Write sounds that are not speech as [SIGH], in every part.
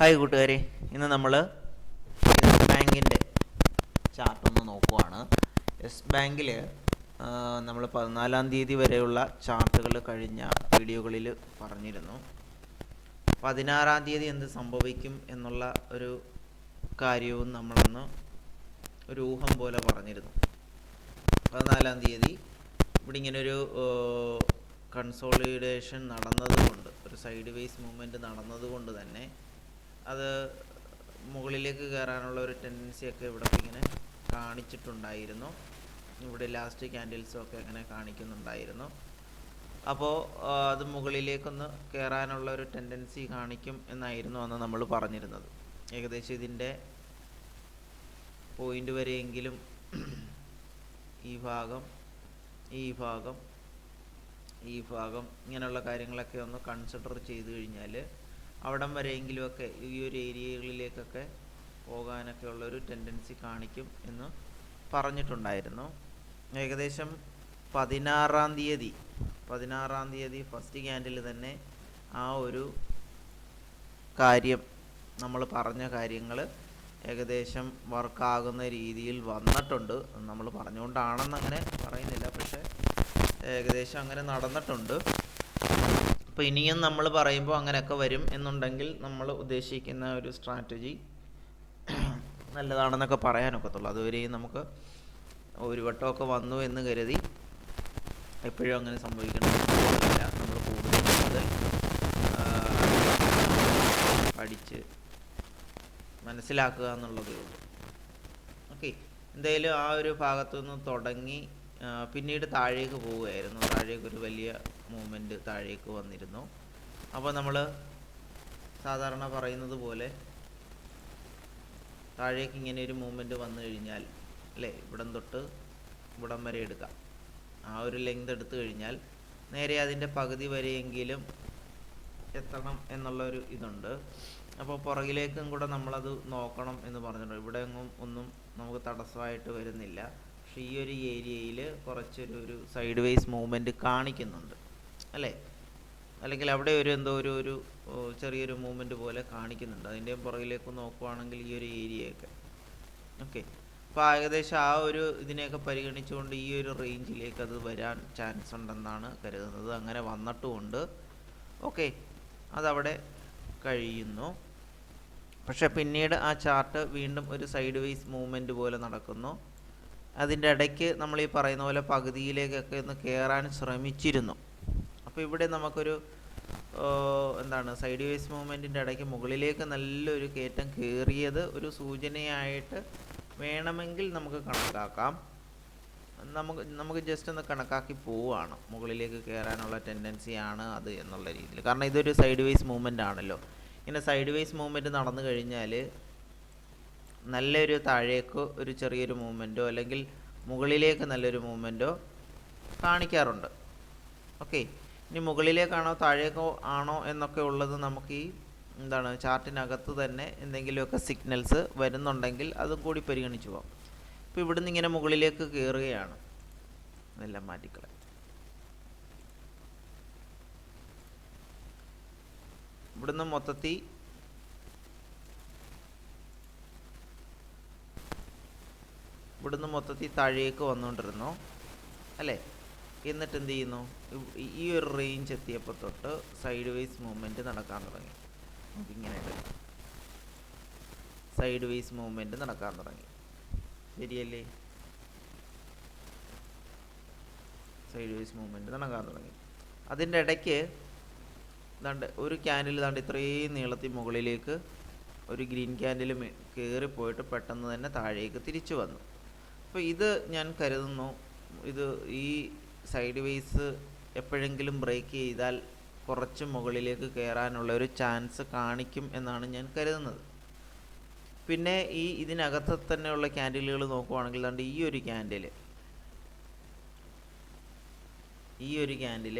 Hi കൂട്ടുകാരെ. ഇന്ന് നമ്മൾ യെസ് ബാങ്കിന്റെ ചാർട്ട് ഒന്ന് നോക്കുവാണ്. യെസ് ബാങ്കിൽ നമ്മൾ പതിനാലാം തീയതി വരെയുള്ള ചാർട്ടുകൾ കഴിഞ്ഞ വീഡിയോകളിൽ പറഞ്ഞിരുന്നു. പതിനാറാം തീയതി എന്ത് സംഭവിക്കും എന്നുള്ള ഒരു കാര്യവും നമ്മളൊന്ന് ഒരു ഊഹം പോലെ പറഞ്ഞിരുന്നു. പതിനാലാം തീയതി ഇവിടെ ഇങ്ങനൊരു കൺസോളിഡേഷൻ നടന്നതുകൊണ്ട് ഒരു സൈഡ് വേസ് മൂവ്മെന്റ് നടന്നതുകൊണ്ട് തന്നെ അത് മുകളിലേക്ക് കയറാനുള്ള ഒരു ടെൻഡൻസി ഒക്കെ ഇവിടെ ഇങ്ങനെ കാണിച്ചിട്ടുണ്ടായിരുന്നു. ഇവിടെ ലാസ്റ്റ് ക്യാൻഡിൽസും ഒക്കെ അങ്ങനെ കാണിക്കുന്നുണ്ടായിരുന്നു. അപ്പോൾ അത് മുകളിലേക്കൊന്ന് കയറാനുള്ള ഒരു ടെൻഡൻസി കാണിക്കും എന്നായിരുന്നു അന്ന് നമ്മൾ പറഞ്ഞിരുന്നത്. ഏകദേശം ഇതിന്റെ പോയിന്റ് വരെയെങ്കിലും ഈ ഭാഗം ഈ ഭാഗം ഈ ഭാഗം ഇങ്ങനെയുള്ള കാര്യങ്ങളൊക്കെ ഒന്ന് കൺസിഡർ ചെയ്ത് കഴിഞ്ഞാൽ അവിടം വരെയെങ്കിലുമൊക്കെ ഈ ഒരു ഏരിയകളിലേക്കൊക്കെ പോകാനൊക്കെ ഉള്ളൊരു ടെൻഡൻസി കാണിക്കും എന്ന് പറഞ്ഞിട്ടുണ്ടായിരുന്നു. ഏകദേശം പതിനാറാം തീയതി പതിനാറാം തീയതി ഫസ്റ്റ് ക്യാൻഡിൽ തന്നെ ആ ഒരു കാര്യം നമ്മൾ പറഞ്ഞ കാര്യങ്ങൾ ഏകദേശം വർക്കാകുന്ന രീതിയിൽ വന്നിട്ടുണ്ട് നമ്മൾ പറഞ്ഞുകൊണ്ടാണെന്നങ്ങനെ പറയുന്നില്ല. പക്ഷേ ഏകദേശം അങ്ങനെ നടന്നിട്ടുണ്ട്. അപ്പോൾ ഇനിയും നമ്മൾ പറയുമ്പോൾ അങ്ങനെയൊക്കെ വരും എന്നുണ്ടെങ്കിൽ നമ്മൾ ഉദ്ദേശിക്കുന്ന ഒരു സ്ട്രാറ്റജി [CLEARS THROAT] നല്ലതാണെന്നൊക്കെ പറയാനൊക്കത്തുള്ളൂ അതുവരെയും നമുക്ക് ഒരു വട്ടമൊക്കെ വന്നു എന്ന് കരുതി എപ്പോഴും അങ്ങനെ സംഭവിക്കണമെന്നില്ല നമ്മൾ കൂടുതൽ കൂടുതൽ പഠിച്ച് മനസ്സിലാക്കുക എന്നുള്ളതേ ഉള്ളൂ. ഓക്കെ. എന്തായാലും ആ ഒരു ഭാഗത്തു നിന്ന് തുടങ്ങി പിന്നീട് താഴേക്ക് പോവുകയായിരുന്നു. താഴേക്ക് ഒരു വലിയ മൂവ്മെന്റ് താഴേക്ക് വന്നിരുന്നു. അപ്പോൾ നമ്മൾ സാധാരണ പറയുന്നത് പോലെ താഴേക്ക് ഇങ്ങനെ ഒരു മൂവ്മെന്റ് വന്നു കഴിഞ്ഞാൽ അല്ലേ ഇവിടം തൊട്ട് ഇവിടം വരെ എടുക്കാം. ആ ഒരു ലെങ്ത് എടുത്തു കഴിഞ്ഞാൽ നേരെ അതിന്റെ പകുതി വരെയെങ്കിലും എത്തണം എന്നുള്ള ഒരു ഇതുണ്ട്. അപ്പോൾ പുറകിലേക്കും കൂടെ നമ്മളത് നോക്കണം എന്ന് പറഞ്ഞിട്ടുണ്ട്. ഇവിടെ എങ്ങും ഒന്നും നമുക്ക് തടസ്സമായിട്ട് വരുന്നില്ല. പക്ഷേ ഈ ഒരു ഏരിയയിൽ കുറച്ചൊരു ഒരു സൈഡ് വൈസ് മൂവ്മെന്റ് കാണിക്കുന്നുണ്ട്. അല്ലേ? അല്ലെങ്കിൽ അവിടെ ഒരു എന്തോ ഒരു ഒരു ചെറിയൊരു മൂവ്മെന്റ് പോലെ കാണിക്കുന്നുണ്ട്. അതിന്റെ പുറകിലേക്ക് നോക്കുവാണെങ്കിൽ ഈ ഒരു ഏരിയയൊക്കെ ഓക്കെ അപ്പോൾ ഏകദേശം ആ ഒരു ഇതിനെയൊക്കെ പരിഗണിച്ചുകൊണ്ട് ഈ ഒരു റേഞ്ചിലേക്ക് അത് വരാൻ ചാൻസ് ഉണ്ടെന്നാണ് കരുതുന്നത്. അങ്ങനെ വന്നിട്ടുമുണ്ട്. ഓക്കെ അതവിടെ കഴിയുന്നു. പക്ഷെ പിന്നീട് ആ ചാർട്ട് വീണ്ടും ഒരു സൈഡ് വൈസ് മൂവ്മെന്റ് പോലെ നടക്കുന്നു. അതിന്റെ ഇടയ്ക്ക് നമ്മൾ ഈ പറയുന്ന പോലെ പകുതിയിലേക്കൊക്കെ ഒന്ന് കയറാൻ ശ്രമിച്ചിരുന്നു. അപ്പോൾ ഇവിടെ നമുക്കൊരു എന്താണ് സൈഡ് വേസ് മൂവ്മെന്റിന്റെ ഇടയ്ക്ക് മുകളിലേക്ക് നല്ലൊരു കയറ്റം കയറിയത് ഒരു സൂചനയായിട്ട് വേണമെങ്കിൽ നമുക്ക് കണക്കാക്കാം. നമുക്ക് നമുക്ക് ജസ്റ്റ് ഒന്ന് കണക്കാക്കി പോവുകയാണ് മുകളിലേക്ക് കയറാനുള്ള ടെൻഡൻസി ആണ് അത് എന്നുള്ള രീതിയിൽ. കാരണം ഇതൊരു സൈഡ് വേസ് മൂവ്മെന്റ് ആണല്ലോ. ഇങ്ങനെ സൈഡ് വേസ് മൂവ്മെന്റ് നടന്നു കഴിഞ്ഞാൽ നല്ലൊരു താഴേക്ക് ഒരു ചെറിയൊരു മൂവ്മെന്റോ അല്ലെങ്കിൽ മുകളിലേക്ക് നല്ലൊരു മൂവ്മെന്റോ കാണിക്കാറുണ്ട്. ഓക്കെ ഇനി മുകളിലേക്കാണോ താഴേക്കോ ആണോ എന്നൊക്കെ ഉള്ളത് നമുക്ക് ഈ എന്താണ് ചാർട്ടിനകത്ത് തന്നെ എന്തെങ്കിലുമൊക്കെ സിഗ്നൽസ് വരുന്നുണ്ടെങ്കിൽ അതും കൂടി പരിഗണിച്ചു പോകാം. ഇപ്പോൾ ഇവിടുന്ന് ഇങ്ങനെ മുകളിലേക്ക് കയറുകയാണ്. എല്ലാം മാറ്റിക്കളെ ഇവിടുന്ന് മൊത്തത്തിൽ ഇവിടുന്ന് മൊത്തത്തിൽ താഴേക്ക് വന്നുകൊണ്ടിരുന്നു. അല്ലേ? എന്നിട്ട് എന്ത് ചെയ്യുന്നു? ഈ ഒരു റേഞ്ച് എത്തിയപ്പോൾ തൊട്ട് സൈഡ് വൈസ് മൂവ്മെന്റ് നടക്കാൻ തുടങ്ങി. നമുക്കിങ്ങനെ സൈഡ് വൈസ് മൂവ്മെന്റ് നടക്കാൻ തുടങ്ങി. ശരിയല്ലേ? സൈഡ് വൈസ് മൂവ്മെന്റ് നടക്കാൻ തുടങ്ങി. അതിന്റെ ഇടയ്ക്ക് ദാണ്ട് ഒരു ക്യാൻഡിൽ ദാണ്ട് ഇത്രയും നീളത്തിൽ മുകളിലേക്ക് ഒരു ഗ്രീൻ ക്യാൻഡിൽ കയറിപ്പോയിട്ട് പെട്ടെന്ന് തന്നെ താഴേക്ക് തിരിച്ചു വന്നു. അപ്പോൾ ഇത് ഞാൻ കരുതുന്നു ഇത് ഈ സൈഡ് വേസ് എപ്പോഴെങ്കിലും ബ്രേക്ക് ചെയ്താൽ കുറച്ച് മുകളിലേക്ക് കയറാനുള്ള ഒരു ചാൻസ് കാണിക്കും എന്നാണ് ഞാൻ കരുതുന്നത്. പിന്നെ ഈ ഇതിനകത്ത് തന്നെയുള്ള ക്യാൻഡിലുകൾ നോക്കുവാണെങ്കിൽ അതുകൊണ്ട് ഈ ഒരു ക്യാൻഡിൽ ഈ ഒരു ക്യാൻഡിൽ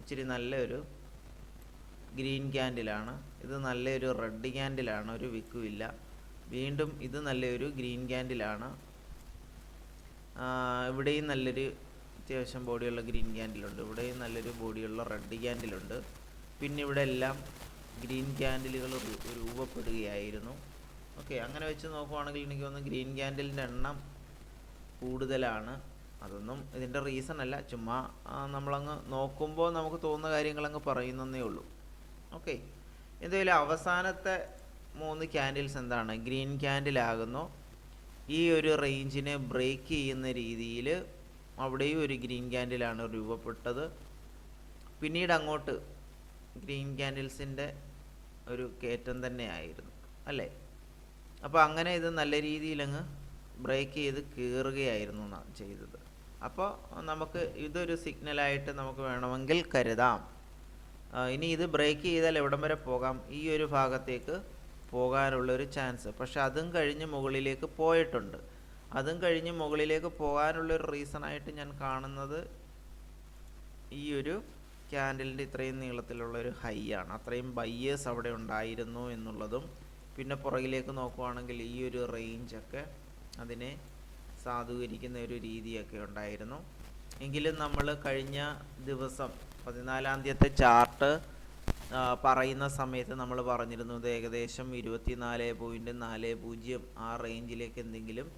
ഇച്ചിരി നല്ലൊരു ഗ്രീൻ ക്യാൻഡിലാണ് ഇത് നല്ലൊരു റെഡ് ക്യാൻഡിലാണ് ഒരു വിക്കുമില്ല വീണ്ടും ഇത് നല്ലൊരു ഗ്രീൻ ക്യാൻഡിലാണ് ഇവിടെയും നല്ലൊരു അത്യാവശ്യം ബോഡിയുള്ള ഗ്രീൻ ക്യാൻഡിലുണ്ട്. ഇവിടെ നല്ലൊരു ബോഡിയുള്ള റെഡ് ക്യാൻഡിലുണ്ട്. പിന്നെ ഇവിടെ എല്ലാം ഗ്രീൻ ക്യാൻഡിലുകൾ രൂപപ്പെടുകയായിരുന്നു. ഓക്കെ അങ്ങനെ വെച്ച് നോക്കുവാണെങ്കിൽ എനിക്ക് തോന്നുന്നു ഗ്രീൻ ക്യാൻഡിലിന്റെ എണ്ണം കൂടുതലാണ്. അതൊന്നും ഇതിന്റെ റീസൺ അല്ല. ചുമ്മാ നമ്മളങ്ങ് നോക്കുമ്പോൾ നമുക്ക് തോന്നുന്ന കാര്യങ്ങളങ്ങ് പറയുന്നതേ ഉള്ളൂ. ഓക്കെ എന്തായാലും അവസാനത്തെ മൂന്ന് ക്യാൻഡിൽസ് എന്താണ്? ഗ്രീൻ ക്യാൻഡിലാകുന്നു. ഈ ഒരു റേഞ്ചിനെ ബ്രേക്ക് ചെയ്യുന്ന രീതിയിൽ അവിടെയും ഒരു ഗ്രീൻ ക്യാൻഡിലാണ് രൂപപ്പെട്ടത്. പിന്നീട് അങ്ങോട്ട് ഗ്രീൻ ക്യാൻഡിൽസിന്റെ ഒരു കയറ്റം തന്നെയായിരുന്നു അല്ലേ? അപ്പോൾ അങ്ങനെ ഇത് നല്ല രീതിയിൽ അങ്ങ് ബ്രേക്ക് ചെയ്ത് കയറുകയായിരുന്നു ന- ചെയ്തത്. അപ്പോൾ നമുക്ക് ഇതൊരു സിഗ്നലായിട്ട് നമുക്ക് വേണമെങ്കിൽ കരുതാം. ഇനി ഇത് ബ്രേക്ക് ചെയ്താൽ എവിടം വരെ പോകാം? ഈ ഒരു ഭാഗത്തേക്ക് പോകാനുള്ളൊരു ചാൻസ് പക്ഷെ അതും കഴിഞ്ഞ് മുകളിലേക്ക് പോയിട്ടുണ്ട്. അതും കഴിഞ്ഞ് മുകളിലേക്ക് പോകാനുള്ളൊരു റീസണായിട്ട് ഞാൻ കാണുന്നത് ഈ ഒരു ക്യാൻഡലിന്റെ ഇത്രയും നീളത്തിലുള്ള ഒരു ഹൈ ആണ് അത്രയും ബയ്യേഴ്സ് അവിടെ ഉണ്ടായിരുന്നു എന്നുള്ളതും പിന്നെ പുറകിലേക്ക് നോക്കുവാണെങ്കിൽ ഈ ഒരു റേഞ്ചൊക്കെ അതിനെ സാധൂകരിക്കുന്ന ഒരു രീതിയൊക്കെ ഉണ്ടായിരുന്നു. എങ്കിലും നമ്മൾ കഴിഞ്ഞ ദിവസം പതിനാലാം തീയതി ചാർട്ട് പറയുന്ന സമയത്ത് നമ്മൾ പറഞ്ഞിരുന്നത് ഏകദേശം ഏകദേശം ഇരുപത്തിനാല് പോയിന്റ് നാല് പൂജ്യം ആ റേഞ്ചിലേക്ക് എന്തെങ്കിലും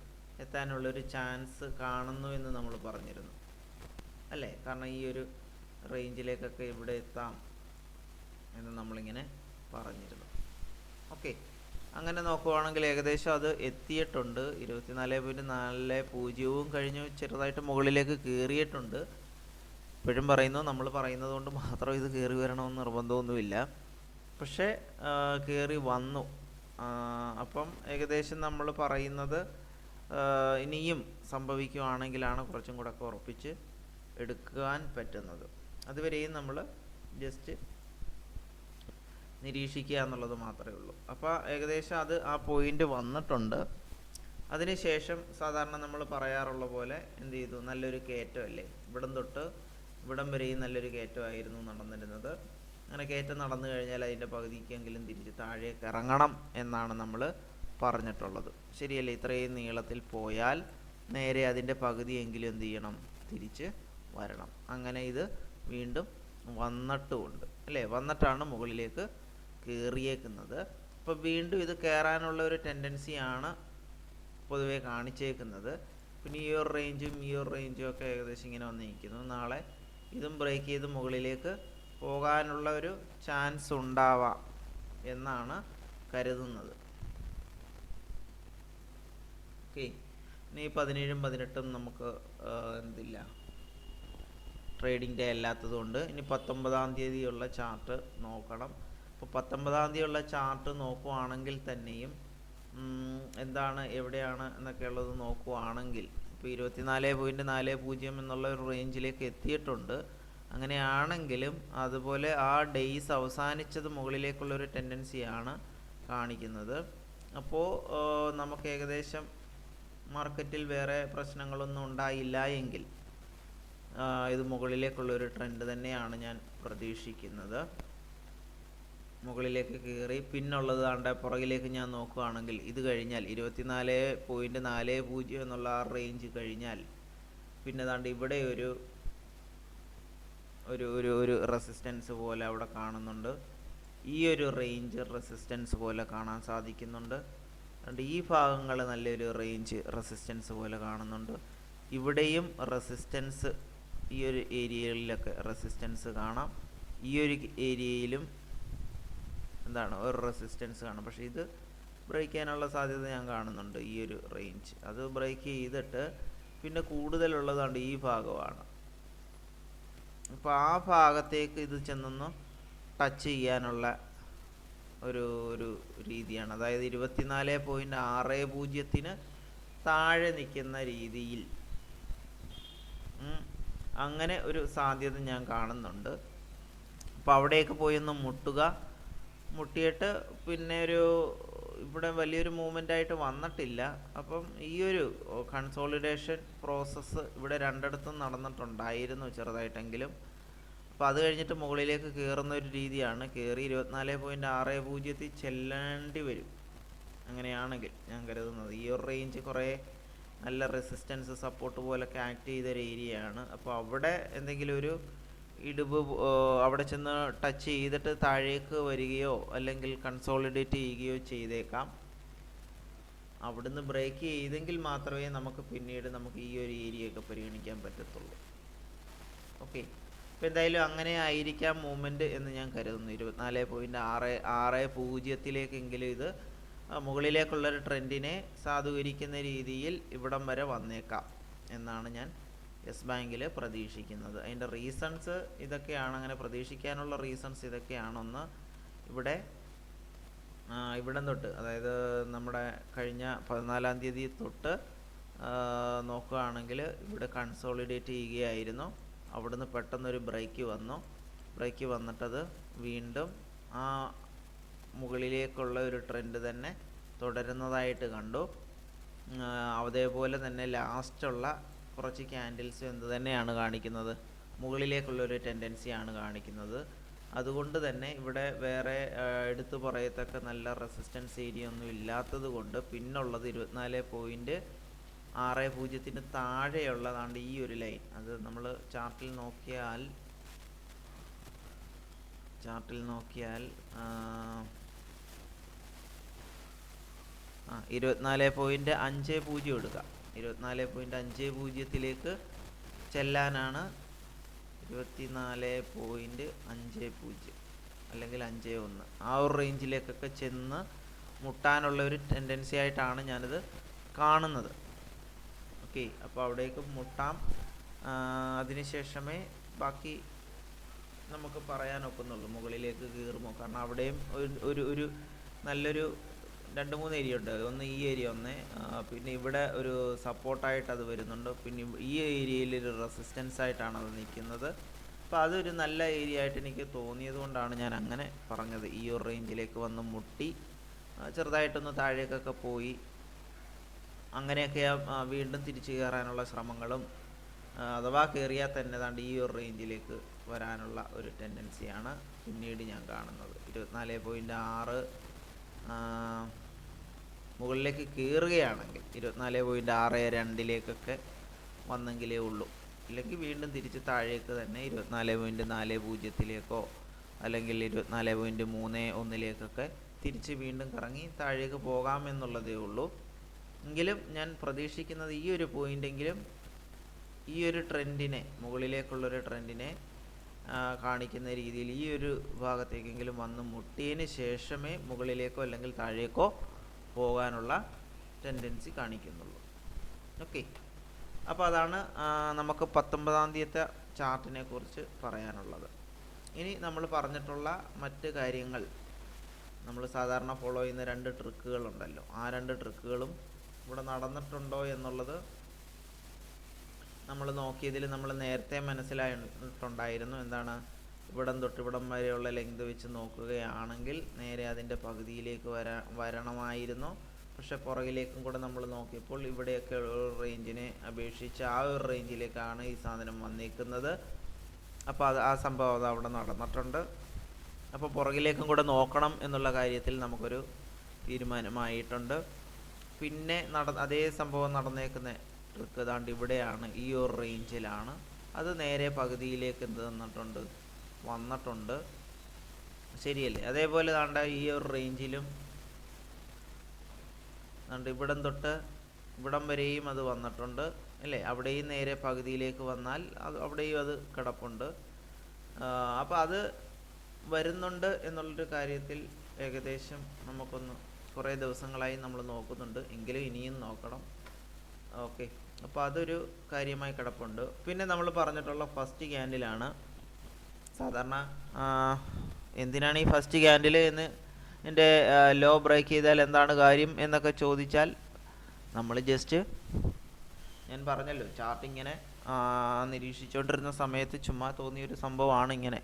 എത്താനുള്ളൊരു ചാൻസ് കാണുന്നു എന്ന് നമ്മൾ പറഞ്ഞിരുന്നു. അല്ലേ? കാരണം ഈ ഒരു റേഞ്ചിലേക്കൊക്കെ ഇവിടെ എത്താം എന്ന് നമ്മളിങ്ങനെ പറഞ്ഞിരുന്നു. ഓക്കെ അങ്ങനെ നോക്കുവാണെങ്കിൽ ഏകദേശം അത് എത്തിയിട്ടുണ്ട്. ഇരുപത്തിനാല് പോയിന്റ് നാല് പൂജ്യവും കഴിഞ്ഞു. ചെറുതായിട്ട് മുകളിലേക്ക് കയറിയിട്ടുണ്ട്. ഇപ്പോഴും പറയുന്നു നമ്മൾ പറയുന്നത് കൊണ്ട് മാത്രം ഇത് കയറി വരണമെന്ന് നിർബന്ധമൊന്നുമില്ല. പക്ഷേ കയറി വന്നു. അപ്പം ഏകദേശം നമ്മൾ പറയുന്നത് ഇനിയും സംഭവിക്കുവാണെങ്കിലാണ് കുറച്ചും കൂടെ ഒക്കെ ഉറപ്പിച്ച് എടുക്കാൻ പറ്റുന്നത്. അതുവരെയും നമ്മൾ ജസ്റ്റ് നിരീക്ഷിക്കുക എന്നുള്ളത് മാത്രമേ ഉള്ളൂ. അപ്പോൾ ഏകദേശം അത് ആ പോയിന്റ് വന്നിട്ടുണ്ട്. അതിനുശേഷം സാധാരണ നമ്മൾ പറയാറുള്ള പോലെ എന്ത് ചെയ്തു? നല്ലൊരു കയറ്റമല്ലേ? ഇവിടം തൊട്ട് ഇവിടം വരെയും നല്ലൊരു കയറ്റമായിരുന്നു നടന്നിരുന്നത്. അങ്ങനെ കയറ്റം നടന്നു കഴിഞ്ഞാൽ അതിന്റെ പകുതിക്കെങ്കിലും തിരിച്ച് താഴേക്ക് ഇറങ്ങണം എന്നാണ് നമ്മൾ പറഞ്ഞിട്ടുള്ളത്. ശരിയല്ലേ? ഇത്രയും നീളത്തിൽ പോയാൽ നേരെ അതിന്റെ പകുതിയെങ്കിലും എന്ത് ചെയ്യണം? തിരിച്ച് വരണം. അങ്ങനെ ഇത് വീണ്ടും വന്നിട്ടുമുണ്ട്. അല്ലേ? വന്നിട്ടാണ് മുകളിലേക്ക് കയറിയേക്കുന്നത്. അപ്പോൾ വീണ്ടും ഇത് കയറാനുള്ള ഒരു ടെൻഡൻസിയാണ് പൊതുവെ കാണിച്ചേക്കുന്നത്. പിന്നെ ഈ ഒരു റേഞ്ചും ഈ ഒരു റേഞ്ചും ഒക്കെ ഏകദേശം ഇങ്ങനെ വന്നിരിക്കുന്നു. നാളെ ഇതും ബ്രേക്ക് ചെയ്ത് മുകളിലേക്ക് പോകാനുള്ള ഒരു ചാൻസ് ഉണ്ടാവാം എന്നാണ് കരുതുന്നത്. ഓക്കെ. ഇനി പതിനേഴും പതിനെട്ടും നമുക്ക് എന്തില്ല. ട്രേഡിംഗ് ഡേ അല്ലാത്തതുകൊണ്ട് ഇനി പത്തൊമ്പതാം തീയതിയുള്ള ചാർട്ട് നോക്കണം. അപ്പോൾ പത്തൊമ്പതാം തീയതിയുള്ള ചാർട്ട് നോക്കുവാണെങ്കിൽ തന്നെയും എന്താണ് എവിടെയാണ് എന്നൊക്കെ ഉള്ളത് നോക്കുവാണെങ്കിൽ ഇപ്പോൾ ഇരുപത്തിനാല് പോയിന്റ് നാല് പൂജ്യം എന്നുള്ള ഒരു റേഞ്ചിലേക്ക് എത്തിയിട്ടുണ്ട്. അങ്ങനെയാണെങ്കിലും അതുപോലെ ആ ഡേയ്സ് അവസാനിച്ചത് മുകളിലേക്കുള്ളൊരു ടെൻഡൻസിയാണ് കാണിക്കുന്നത്. അപ്പോൾ നമുക്ക് ഏകദേശം മാർക്കറ്റിൽ വേറെ പ്രശ്നങ്ങളൊന്നും ഉണ്ടായില്ല എങ്കിൽ ഇത് മുകളിലേക്കുള്ള ഒരു ട്രെൻഡ് തന്നെയാണ് ഞാൻ പ്രതീക്ഷിക്കുന്നത്. മുകളിലേക്ക് കയറി പിന്നുള്ളത് ആണ്ട് പുറകിലേക്ക് ഞാൻ നോക്കുകയാണെങ്കിൽ ഇത് കഴിഞ്ഞാൽ ഇരുപത്തിനാല് പോയിന്റ് നാല് പൂജ്യം എന്നുള്ള ആ റേഞ്ച് കഴിഞ്ഞാൽ പിന്നെ ദാണ്ട് ഇവിടെ ഒരു ഒരു ഒരു ഒരു റെസിസ്റ്റൻസ് പോലെ അവിടെ കാണുന്നുണ്ട്. ഈ ഒരു റേഞ്ച് റെസിസ്റ്റൻസ് പോലെ കാണാൻ സാധിക്കുന്നുണ്ട്. അതുകൊണ്ട് ഈ ഭാഗങ്ങൾ നല്ലൊരു റേഞ്ച് റെസിസ്റ്റൻസ് പോലെ കാണുന്നുണ്ട്. ഇവിടെയും റെസിസ്റ്റൻസ് ഈ ഒരു ഏരിയകളിലൊക്കെ റെസിസ്റ്റൻസ് കാണാം. ഈ ഒരു ഏരിയയിലും എന്താണ് ഒരു റെസിസ്റ്റൻസ് കാണാം. പക്ഷേ ഇത് ബ്രേക്ക് ചെയ്യാനുള്ള സാധ്യത ഞാൻ കാണുന്നുണ്ട് ഈ ഒരു റേഞ്ച് അത് ബ്രേക്ക് ചെയ്തിട്ട് പിന്നെ കൂടുതലുള്ളതാണ് ഈ ഭാഗമാണ്. അപ്പോൾ ആ ഭാഗത്തേക്ക് ഇത് ചെന്നൊന്ന് ടച്ച് ചെയ്യാനുള്ള ഒരു ഒരു രീതിയാണ്. അതായത് ഇരുപത്തിനാല് പോയിന്റ് ആറ് പൂജ്യത്തിന് താഴെ നിൽക്കുന്ന രീതിയിൽ അങ്ങനെ ഒരു സാധ്യത ഞാൻ കാണുന്നുണ്ട്. അപ്പോൾ അവിടെയൊക്കെ പോയി ഒന്ന് മുട്ടുക. മുട്ടിയിട്ട് പിന്നെ ഒരു ഇവിടെ വലിയൊരു മൂവ്മെന്റ് ആയിട്ട് വന്നിട്ടില്ല. അപ്പം ഈ ഒരു കൺസോളിഡേഷൻ പ്രോസസ്സ് ഇവിടെ രണ്ടിടത്തും നടന്നിട്ടുണ്ടായിരുന്നു ചെറുതായിട്ടെങ്കിലും. അപ്പോൾ അത് കഴിഞ്ഞിട്ട് മുകളിലേക്ക് കയറുന്ന ഒരു രീതിയാണ്. കയറി ഇരുപത്തിനാല് പോയിന്റ് ആറ് പൂജ്യത്തിൽ ചെല്ലേണ്ടി വരും. അങ്ങനെയാണെങ്കിൽ ഞാൻ കരുതുന്നത് ഈ ഒരു റേഞ്ച് കുറേ നല്ല റെസിസ്റ്റൻസ് സപ്പോർട്ട് പോലൊക്കെ ആക്ട് ചെയ്ത ഒരു ഏരിയയാണ് അപ്പോൾ അവിടെ എന്തെങ്കിലും ഒരു ഇടിവ് അവിടെ ചെന്ന് ടച്ച് ചെയ്തിട്ട് താഴേക്ക് വരികയോ അല്ലെങ്കിൽ കൺസോളിഡേറ്റ് ചെയ്യുകയോ ചെയ്തേക്കാം. അവിടുന്ന് ബ്രേക്ക് ചെയ്തെങ്കിൽ മാത്രമേ നമുക്ക് പിന്നീട് നമുക്ക് ഈ ഒരു ഏരിയയൊക്കെ പരിഗണിക്കാൻ പറ്റത്തുള്ളൂ. ഓക്കെ അപ്പോൾ എന്തായാലും അങ്ങനെ ആയിരിക്കാം മൂവ്മെന്റ് എന്ന് ഞാൻ കരുതുന്നു. ഇരുപത്തിനാല് പോയിന്റ് ആറ് ആറ് പൂജ്യത്തിലേക്കെങ്കിലും ഇത് മുകളിലേക്കുള്ള മുകളിലേക്കുള്ളൊരു ട്രെൻഡിനെ സാധൂകരിക്കുന്ന രീതിയിൽ ഇവിടം വരെ വന്നേക്കാം എന്നാണ് ഞാൻ യെസ് ബാങ്കിൽ പ്രതീക്ഷിക്കുന്നത്. അതിന്റെ റീസൺസ് ഇതൊക്കെയാണ് അങ്ങനെ പ്രതീക്ഷിക്കാനുള്ള റീസൺസ് ഇതൊക്കെയാണൊന്ന് ഇവിടെ ഇവിടം തൊട്ട് അതായത് നമ്മുടെ കഴിഞ്ഞ പതിനാലാം തീയതി തൊട്ട് നോക്കുകയാണെങ്കിൽ ഇവിടെ കൺസോളിഡേറ്റ് ചെയ്യുകയായിരുന്നു. അവിടുന്ന് പെട്ടെന്നൊരു ബ്രേക്ക് വന്നു. ബ്രേക്ക് വന്നിട്ടത് വീണ്ടും ആ മുകളിലേക്കുള്ള ഒരു ട്രെൻഡ് തന്നെ തുടരുന്നതായിട്ട് കണ്ടു. അതേപോലെ തന്നെ ലാസ്റ്റുള്ള കുറച്ച് ക്യാൻഡിൽസ് എന്ത് തന്നെയാണ് കാണിക്കുന്നത്? മുകളിലേക്കുള്ളൊരു ടെൻഡൻസിയാണ് കാണിക്കുന്നത്. അതുകൊണ്ട് തന്നെ ഇവിടെ വേറെ എടുത്തു പറയത്തക്ക നല്ല റെസിസ്റ്റൻസ് ഏരിയ ഒന്നും ഇല്ലാത്തത് കൊണ്ട് പിന്നുള്ളത് ഇരുപത്തിനാല് പോയിന്റ് ആറ് പൂജ്യത്തിന് താഴെയുള്ളതാണ് ഈ ഒരു ലൈൻ. അത് നമ്മൾ ചാർട്ടിൽ നോക്കിയാൽ ചാർട്ടിൽ നോക്കിയാൽ ആ, ഇരുപത്തിനാല് പോയിന്റ് അഞ്ച് പൂജ്യം എടുക്കുക ഇരുപത്തിനാല് പോയിന്റ് അഞ്ച് പൂജ്യത്തിലേക്ക് ചെല്ലാനാണ് ഇരുപത്തിനാല് പോയിന്റ് അഞ്ച് പൂജ്യം അല്ലെങ്കിൽ അഞ്ച് ഒന്ന്. ആ ഒരു റേഞ്ചിലേക്കൊക്കെ ചെന്ന് മുട്ടാനുള്ള ഒരു ടെൻഡൻസി ആയിട്ടാണ് ഞാനിത് കാണുന്നത്. ഓക്കെ അപ്പോൾ അവിടേക്ക് മുട്ടാം. അതിനുശേഷമേ ബാക്കി നമുക്ക് പറയാൻ ഒക്കുന്നുള്ളൂ മുകളിലേക്ക് കീറുമോ? കാരണം അവിടെയും ഒരു- ഒരു നല്ലൊരു രണ്ട് മൂന്ന് ഏരിയ ഉണ്ട്. ഒന്ന് ഈ ഏരിയ ഒന്ന് പിന്നെ ഇവിടെ ഒരു സപ്പോർട്ടായിട്ട് അത് വരുന്നുണ്ട്. പിന്നെ ഈ ഏരിയയിൽ ഒരു റെസിസ്റ്റൻസ് ആയിട്ടാണ് അത് നിൽക്കുന്നത്. അപ്പോൾ അതൊരു നല്ല ഏരിയ ആയിട്ട് എനിക്ക് തോന്നിയത് കൊണ്ടാണ് ഞാൻ അങ്ങനെ പറഞ്ഞത്. ഈ ഒരു റേഞ്ചിലേക്ക് വന്ന് മുട്ടി ചെറുതായിട്ടൊന്ന് താഴേക്കൊക്കെ പോയി അങ്ങനെയൊക്കെ വീണ്ടും തിരിച്ചു കയറാനുള്ള ശ്രമങ്ങളും അഥവാ കയറിയാൽ തന്നെ താണ്ട് ഈ ഒരു റേഞ്ചിലേക്ക് വരാനുള്ള ഒരു ടെൻഡൻസിയാണ് പിന്നീട് ഞാൻ കാണുന്നത്. ഇരുപത്തിനാല് പോയിന്റ് ആറ് മുകളിലേക്ക് കയറുകയാണെങ്കിൽ ഇരുപത്തിനാല് പോയിന്റ് ആറ് രണ്ടിലേക്കൊക്കെ വന്നെങ്കിലേ ഉള്ളൂ. ഇല്ലെങ്കിൽ വീണ്ടും തിരിച്ച് താഴേക്ക് തന്നെ ഇരുപത്തിനാല് പോയിന്റ് നാല് പൂജ്യത്തിലേക്കോ അല്ലെങ്കിൽ ഇരുപത്തിനാല് പോയിന്റ് മൂന്ന് ഒന്നിലേക്കൊക്കെ തിരിച്ച് വീണ്ടും കറങ്ങി താഴേക്ക് പോകാമെന്നുള്ളതേ ഉള്ളൂ. എങ്കിലും ഞാൻ പ്രതീക്ഷിക്കുന്നത് ഈ ഒരു പോയിന്റെങ്കിലും ഈ ഒരു ട്രെൻഡിനെ മുകളിലേക്കുള്ളൊരു ട്രെൻഡിനെ കാണിക്കുന്ന രീതിയിൽ ഈ ഒരു ഭാഗത്തേക്കെങ്കിലും വന്ന് മുട്ടിയതിന് ശേഷമേ മുകളിലേക്കോ അല്ലെങ്കിൽ താഴേക്കോ പോകാനുള്ള ടെൻഡൻസി കാണിക്കുന്നുള്ളൂ. ഓക്കെ അപ്പോൾ അതാണ് നമുക്ക് പത്തൊമ്പതാം തീയതി ചാർട്ടിനെ കുറിച്ച് പറയാനുള്ളത്. ഇനി നമ്മൾ പറഞ്ഞിട്ടുള്ള മറ്റ് കാര്യങ്ങൾ. നമ്മൾ സാധാരണ ഫോളോ ചെയ്യുന്ന രണ്ട് ട്രിക്കുകളുണ്ടല്ലോ ആ രണ്ട് ട്രിക്കുകളും ഇവിടെ നടന്നിട്ടുണ്ടോ എന്നുള്ളത് നമ്മൾ നോക്കിയതിൽ നമ്മൾ നേരത്തെ മനസ്സിലായിട്ടുണ്ടായിരുന്നു. എന്താണ്? ഇവിടം തൊട്ട് ഇവിടം വരെയുള്ള ലെങ്ത് വെച്ച് നോക്കുകയാണെങ്കിൽ നേരെ അതിന്റെ പകുതിയിലേക്ക് വരാ വരണമായിരുന്നു. പക്ഷേ പുറകിലേക്കും കൂടെ നമ്മൾ നോക്കിയപ്പോൾ ഇവിടെയൊക്കെ ഒരു റേഞ്ചിനെ അപേക്ഷിച്ച് ആ ഒരു റേഞ്ചിലേക്കാണ് ഈ സാധനം വന്നിരിക്കുന്നത് അപ്പോൾ അത് ആ സംഭവം അവിടെ നടന്നിട്ടുണ്ട്. അപ്പോൾ പുറകിലേക്കും കൂടെ നോക്കണം എന്നുള്ള കാര്യത്തിൽ നമുക്കൊരു തീരുമാനമായിട്ടുണ്ട്. പിന്നെ നട അതേ സംഭവം നടന്നേക്കുന്ന ട്രിക്ക് ഏതാണ്ട് ഇവിടെയാണ് ഈ ഒരു റേഞ്ചിലാണ്. അത് നേരെ പകുതിയിലേക്ക് എന്ത് തന്നിട്ടുണ്ട് വന്നിട്ടുണ്ട്. ശരിയല്ലേ? അതേപോലെ താണ്ട ഈ ഒരു റേഞ്ചിലും അതുകൊണ്ട് ഇവിടം തൊട്ട് ഇവിടം വരെയും അത് വന്നിട്ടുണ്ട് അല്ലേ? അവിടെയും നേരെ പകുതിയിലേക്ക് വന്നാൽ അത് അവിടെയും അത് കിടപ്പുണ്ട്. അപ്പോൾ അത് വരുന്നുണ്ട് എന്നുള്ളൊരു കാര്യത്തിൽ ഏകദേശം നമുക്കൊന്ന് കുറേ ദിവസങ്ങളായി നമ്മൾ നോക്കുന്നുണ്ട്. എങ്കിലും ഇനിയും നോക്കണം. ഓക്കെ. അപ്പോൾ അതൊരു കാര്യമായി കിടപ്പുണ്ട്. പിന്നെ നമ്മൾ പറഞ്ഞിട്ടുള്ള ഫസ്റ്റ് ക്യാൻഡിലാണ് സാധാരണ എന്തിനാണ് ഈ ഫസ്റ്റ് ക്യാൻഡിൽ എന്ന് എന്റെ ലോ ബ്രേക്ക് ചെയ്താൽ എന്താണ് കാര്യം എന്നൊക്കെ ചോദിച്ചാൽ നമ്മൾ ജസ്റ്റ് ഞാൻ പറഞ്ഞല്ലോ ചാർട്ട് ഇങ്ങനെ നിരീക്ഷിച്ചുകൊണ്ടിരുന്ന സമയത്ത് ചുമ്മാ തോന്നിയൊരു സംഭവമാണ് ഇങ്ങനെ.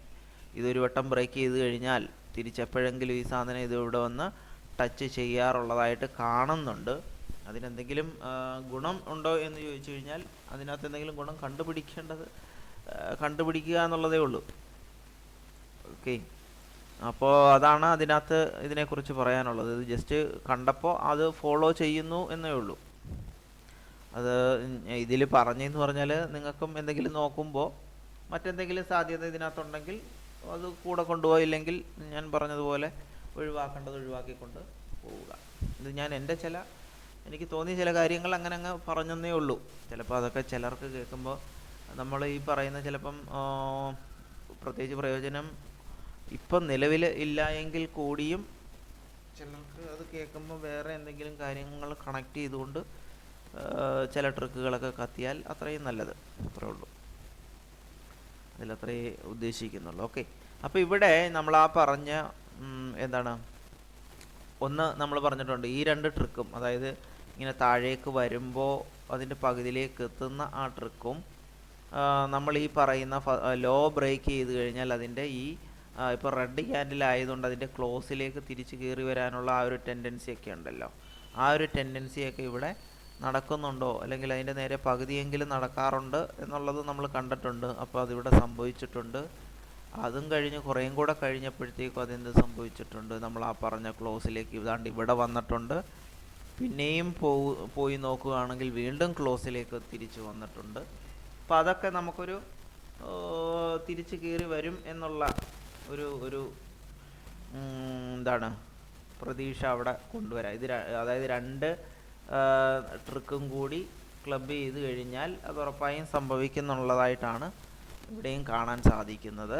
ഇതൊരു വട്ടം ബ്രേക്ക് ചെയ്ത് കഴിഞ്ഞാൽ തിരിച്ചെപ്പോഴെങ്കിലും ഈ സാധനം ഇത് ഇവിടെ വന്ന് ടച്ച് ചെയ്യാറുള്ളതായിട്ട് കാണുന്നുണ്ട്. അതിനെന്തെങ്കിലും ഗുണം ഉണ്ടോ എന്ന് ചോദിച്ചു കഴിഞ്ഞാൽ അതിനകത്ത് എന്തെങ്കിലും ഗുണം കണ്ടുപിടിക്കേണ്ടത് കണ്ടുപിടിക്കുക എന്നുള്ളതേ ഉള്ളൂ. ഓക്കെ അപ്പോൾ അതാണ് അതിനകത്ത് ഇതിനെക്കുറിച്ച് പറയാനുള്ളത്. ഇത് ജസ്റ്റ് കണ്ടപ്പോൾ അത് ഫോളോ ചെയ്യുന്നു എന്നേ ഉള്ളൂ. അത് ഇതിൽ പറഞ്ഞെന്ന് പറഞ്ഞാൽ നിങ്ങൾക്കും എന്തെങ്കിലും നോക്കുമ്പോൾ മറ്റെന്തെങ്കിലും സാധ്യത ഇതിനകത്തുണ്ടെങ്കിൽ അത് കൂടെ കൊണ്ടുപോയില്ലെങ്കിൽ ഞാൻ പറഞ്ഞതുപോലെ ഒഴിവാക്കേണ്ടത് ഒഴിവാക്കിക്കൊണ്ട് പോവുക. ഇത് ഞാൻ എന്റെ ചില എനിക്ക് തോന്നിയ ചില കാര്യങ്ങൾ അങ്ങനെ അങ്ങ് പറഞ്ഞെന്നേ ഉള്ളൂ. ചിലപ്പോൾ അതൊക്കെ ചിലർക്ക് കേൾക്കുമ്പോൾ നമ്മൾ ഈ പറയുന്ന ചിലപ്പം പ്രത്യേകിച്ച് പ്രയോജനം ഇപ്പം നിലവിൽ ഇല്ല എങ്കിൽ കൂടിയും ചിലർക്ക് അത് കേൾക്കുമ്പോൾ വേറെ എന്തെങ്കിലും കാര്യങ്ങൾ കണക്ട് ചെയ്തുകൊണ്ട് ചില ട്രിക്കുകളൊക്കെ കത്തിയാൽ അത്രയും നല്ലത്. അത്രേ ഉള്ളൂ. അതിലത്രേ ഉദ്ദേശിക്കുന്നുള്ളൂ. ഓക്കെ. അപ്പോൾ ഇവിടെ നമ്മൾ ആ പറഞ്ഞ എന്താണ്? ഒന്ന് നമ്മൾ പറഞ്ഞിട്ടുണ്ട് ഈ രണ്ട് ട്രിക്കും അതായത് ഇങ്ങനെ താഴേക്ക് വരുമ്പോൾ അതിന്റെ പകുതിയിലേക്ക് എത്തുന്ന ആ ട്രിക്കും നമ്മൾ ഈ പറയുന്ന ലോ ബ്രേക്ക് ചെയ്ത് കഴിഞ്ഞാൽ അതിന്റെ ഈ ഇപ്പോൾ റെഡ് ക്യാൻഡിൽ ആയതുകൊണ്ട് അതിന്റെ ക്ലോസിലേക്ക് തിരിച്ച് കയറി വരാനുള്ള ആ ഒരു ടെൻഡൻസി ഒക്കെ ഉണ്ടല്ലോ. ആ ഒരു ടെൻഡൻസിയൊക്കെ ഇവിടെ നടക്കുന്നുണ്ടോ? അല്ലെങ്കിൽ അതിന്റെ നേരെ പകുതിയെങ്കിലും നടക്കാറുണ്ട് എന്നുള്ളത് നമ്മൾ കണ്ടിട്ടുണ്ട്. അപ്പോൾ അതിവിടെ സംഭവിച്ചിട്ടുണ്ട്. അതും കഴിഞ്ഞ് കുറേയും കൂടെ കഴിഞ്ഞപ്പോഴത്തേക്കും അതെന്ത് സംഭവിച്ചിട്ടുണ്ട്? നമ്മൾ ആ പറഞ്ഞ ക്ലോസിലേക്ക് ഇതാണ്ട് ഇവിടെ വന്നിട്ടുണ്ട്. പിന്നെയും പോയി നോക്കുകയാണെങ്കിൽ വീണ്ടും ക്ലോസിലേക്ക് തിരിച്ചു വന്നിട്ടുണ്ട്. അപ്പോൾ അതൊക്കെ നമുക്കൊരു തിരിച്ച് കയറി വരും എന്നുള്ള ഒരു ഒരു എന്താണ് പ്രതീക്ഷ അവിടെ കൊണ്ടുവരാം. ഇത് അതായത് രണ്ട് ട്രിക്കും കൂടി ക്ലബ് ചെയ്ത് കഴിഞ്ഞാൽ അത് ഉറപ്പായും സംഭവിക്കുന്നുള്ളതായിട്ടാണ് ഇവിടെയും കാണാൻ സാധിക്കുന്നത്.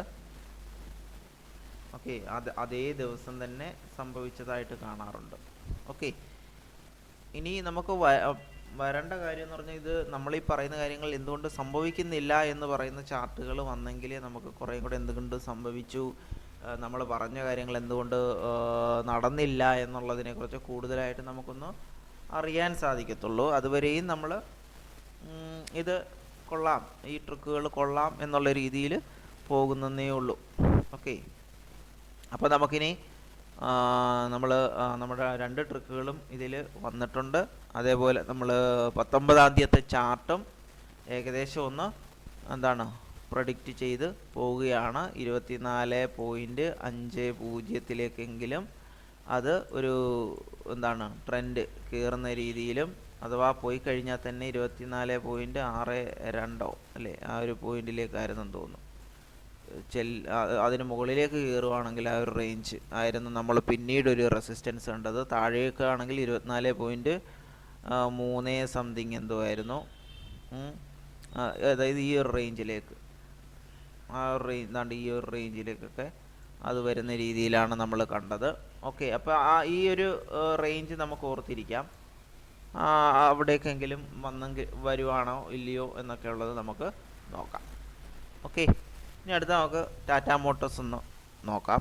ഓക്കെ അത് അതേ ദിവസം തന്നെ സംഭവിച്ചതായിട്ട് കാണാറുണ്ട്. ഓക്കെ ഇനി നമുക്ക് വരേണ്ട കാര്യം എന്ന് പറഞ്ഞാൽ ഇത് നമ്മൾ ഈ പറയുന്ന കാര്യങ്ങൾ എന്തുകൊണ്ട് സംഭവിക്കുന്നില്ല എന്ന് പറയുന്ന ചാർട്ടുകൾ വന്നെങ്കിൽ നമുക്ക് കുറേ കൂടെ എന്തുകൊണ്ട് സംഭവിച്ചു? നമ്മൾ പറഞ്ഞ കാര്യങ്ങൾ എന്തുകൊണ്ട് നടന്നില്ല എന്നുള്ളതിനെക്കുറിച്ച് കൂടുതലായിട്ട് നമുക്കൊന്ന് അറിയാൻ സാധിക്കത്തുള്ളൂ. അതുവരെയും നമ്മൾ ഇത് കൊള്ളാം. ഈ ട്രിക്കുകൾ കൊള്ളാം എന്നുള്ള രീതിയിൽ പോകുന്നതേ ഉള്ളൂ. ഓക്കെ അപ്പോൾ നമുക്കിനി നമ്മൾ നമ്മുടെ രണ്ട് ട്രിക്കുകളും ഇതിൽ വന്നിട്ടുണ്ട്. അതേപോലെ നമ്മൾ പത്തൊമ്പതാം തീയത്തെ ചാർട്ടും ഏകദേശം ഒന്ന് എന്താണ് പ്രഡിക്റ്റ് ചെയ്ത് പോവുകയാണ്. ഇരുപത്തിനാല് പോയിന്റ് അഞ്ച് പൂജ്യത്തിലേക്കെങ്കിലും അത് ഒരു എന്താണ് ട്രെൻഡ് കയറുന്ന രീതിയിലും അഥവാ പോയി കഴിഞ്ഞാൽ തന്നെ ഇരുപത്തിനാല് പോയിന്റ് ആറ് രണ്ടോ അല്ലേ ആ ഒരു പോയിന്റിലേക്കായിരുന്നു തോന്നുന്നു. ചെൽ അതിന് മുകളിലേക്ക് കയറുവാണെങ്കിൽ ആ ഒരു റേഞ്ച് ആയിരുന്നു നമ്മൾ പിന്നീട് ഒരു റെസിസ്റ്റൻസ് കണ്ടത്. താഴേക്കാണെങ്കിൽ ഇരുപത്തിനാല് പോയിന്റ് മൂന്ന് സംതിങ് എന്തോ ആയിരുന്നു. അതായത് ഈ ഒരു റേഞ്ചിലേക്ക് ആ ഒരു റേഞ്ച് ഈ ഒരു റേഞ്ചിലേക്കൊക്കെ അത് വരുന്ന രീതിയിലാണ് നമ്മൾ കണ്ടത്. ഓക്കെ അപ്പോൾ ആ ഈ ഒരു റേഞ്ച് നമുക്ക് ഓർത്തിരിക്കാം. അവിടേക്കെങ്കിലും വന്നെങ്കിൽ വരുവാണോ ഇല്ലയോ എന്നൊക്കെ ഉള്ളത് നമുക്ക് നോക്കാം. ഓക്കെ ഇനി അടുത്ത നമുക്ക് ടാറ്റ മോട്ടോഴ്സ് ഒന്ന് നോക്കാം.